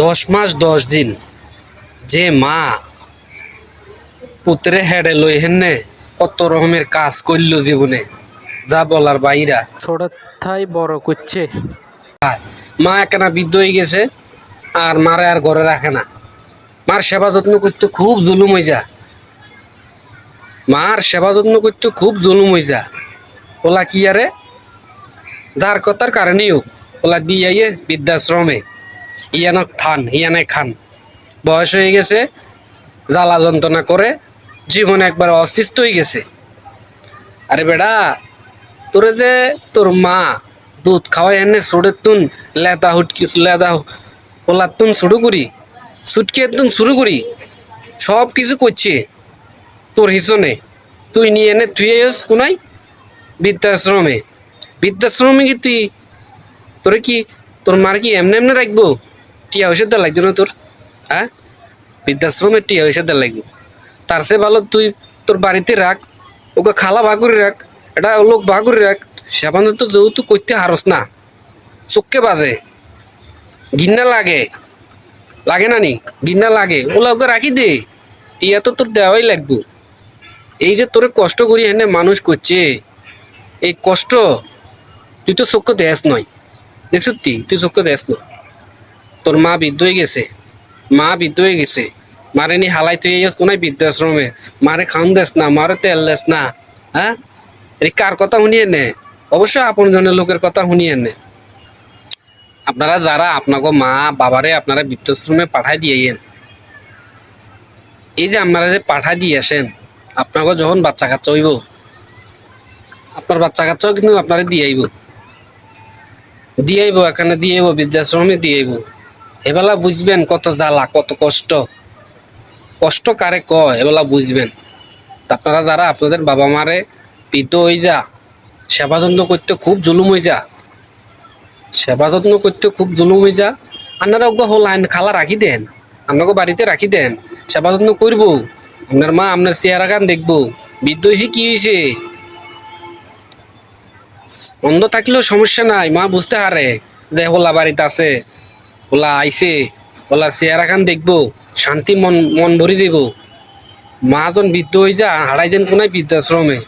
দশ মাস দশ দিন। যে মা পুত্রে হেডে লই হেনে কত রকমের কাজ করল জীবনে যা বলার বাইরা। ছোট থাই বড় করছে। মা একখানা বৃদ্ধ হয়ে গেছে আর মারে আর ঘরে রাখে না। মার সেবা যত্ন করতে খুব জুলুম হয়ে যা মার সেবা যত্ন করতে খুব জুলুম হয়ে যা ওলা কি আরে? যার কথার কারণেই হোক ওলা দিয়ে আইয়ে বৃদ্ধাশ্রমে ইয়ানক থান, ইয়ানে খান। বয়স হয়ে গেছে, জ্বালা যন্ত্রণা করে জীবন একবার অসুস্থ হয়ে গেছে। আরে বেড়া তোরে যে তোর মা দুধ খাওয়াই এনে ছোটের তুন, লেদা হুটকি লেদা ওলার তুন শুরু করি, ছুটকি তুন শুরু করি, সব কিছু করছে তোর হিসনে। তুই নিয়ে এনে তুই এস কোনাই বৃদ্ধাশ্রমে। বৃদ্ধাশ্রমে কি তুই, তোরে কি, তোর মার কি এমনি এমনি রাখব? টিয়া হয়েছে দেওয়া লাগতো না তোর হ্যাঁ বৃদ্ধাশ্রমে টিয়া হয়েছে দেওয়া লাগবো তার সে ভালো তুই তোর বাড়িতে রাখ, ওকে খালা বাগুরি রাখ, এটা লোক বাগুরি রাখ। সেখানে তো যৌতুক করতে হারস না, চোখকে বাজে। গিন্না লাগে। লাগে না নি? গিন্না লাগে। ওলা ওকে রাখি দে। টিয়া তো তোর দেওয়াই লাগবো। এই যে তোরে কষ্ট করি এনে মানুষ করছে, এই কষ্ট তুই তো চোখ দেশ নয়। দেখছ তুই তুই চোখ দেশ নয়। তোর মা বৃদ্ধ হয়ে গেছে। মা বৃদ্ধ হয়ে গেছে। মারে নি হালাই তুই এই কোনায় বৃদ্ধাশ্রমে। মারে খাওন দেস না, মারে তেল দেস না হ্যাঁ? এই কার কথা শুনিয়ে নে অবশ্যই আপন জনের লোকের কথা শুনিয়ে নে আপনারা যারা আপনাকে মা বাবারে আপনারা বৃদ্ধাশ্রমে পাঠাই দিয়েন এই যে আপনারা যে পাঠাই দিয়ে আসেন, আপনাকে যখন বাচ্চা কাচ্চা হইব, আপনার বাচ্চা কাচ্চাও কিন্তু আপনারা দিয়ে আইব। দিয়ে আইব, এখানে দিয়ে আইব, বৃদ্ধাশ্রমে দিয়ে আইব। এবেলা বুঝবেন কত জ্বালা, কত কষ্ট। কষ্ট কারে ক এবেলা বুঝবেন। আপনারা যারা, আপনাদের বাবা মারে পিত হয়ে যা, সেবা যত্ন করতে খুব জুলুম হয়ে যা। সেবা যত্ন করতে খুব জুলুম হয়ে যা। আপনারা ওগো হল আইন খালা রাখি দেন আপনাকে বাড়িতে রাখি দেন, সেবা যত্ন করব। আপনার মা, আপনার চেহারা খান দেখব। বৃদ্ধ হয়েছে কি হয়েছে অন্ধ থাকলেও সমস্যা নাই, মা বুঝতে হারে, যে হোলা বাড়িতে আছে। ওলা আইসে ওলা চেহারা খান দেখব, শান্তি মন মন ভরি দিব। মা যখন বৃদ্ধ হয়ে যা হারাই দেন কোনায় বৃদ্ধাশ্রমে?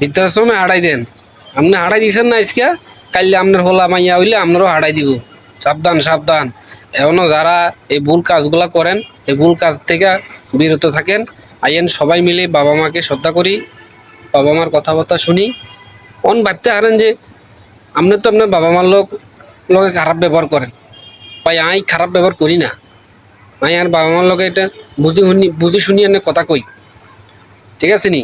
বৃদ্ধাশ্রমে হারাই দেন। আপনি হারাই দিয়েছেন না আজকে? কাইলে আপনার হোলা মাইয়া হইলে আপনারও হারাই দিব। সাবধান সাবধান। এখনও যারা এই ভুল কাজগুলা করেন, এই ভুল কাজ থেকে বিরত থাকেন, আইয়েন সবাই মিলে বাবা মাকে শ্রদ্ধা করি, বাবা মার কথাবার্তা শুনি। অন ভাবতে হারেন যে, আপনি তো আপনার বাবা মার লোক, লোকে খারাপ ব্যবহার করেন। ভাই আই খারাপ ব্যবহার করি না। আই আর বাবা মার লোকে এটা বুঝি শুনি বুঝি শুনি এনে কথা কই। ঠিক আছে নি?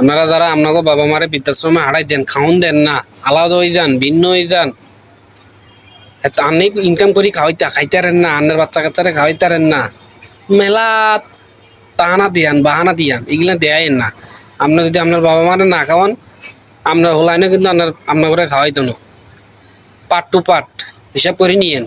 আপনারা যারা আপনাকে বাবা মারে বৃদ্ধাশ্রমে হারাই দেন, খাওন দেন না, আলাদা হয়ে যান, ভিন্ন হয়ে যান অনেক ইনকাম করি খাওয়াইতে, খাইতে পারেন না, আন্নের বাচ্চা কাচ্চারে খাওয়াইতে পারেন না। মেলা তাহানা দিয়ান, বাহানা দিয়ান, এগুলা দেয়াইন না। আপনার যদি আপনার বাবা মারে না খাওয়ান, আপনার হোলাইনে কিন্তু আপনার আপনার করে খাওয়াইতো না। পার্ট টু পার্ট হিসাব করে নিয়েন।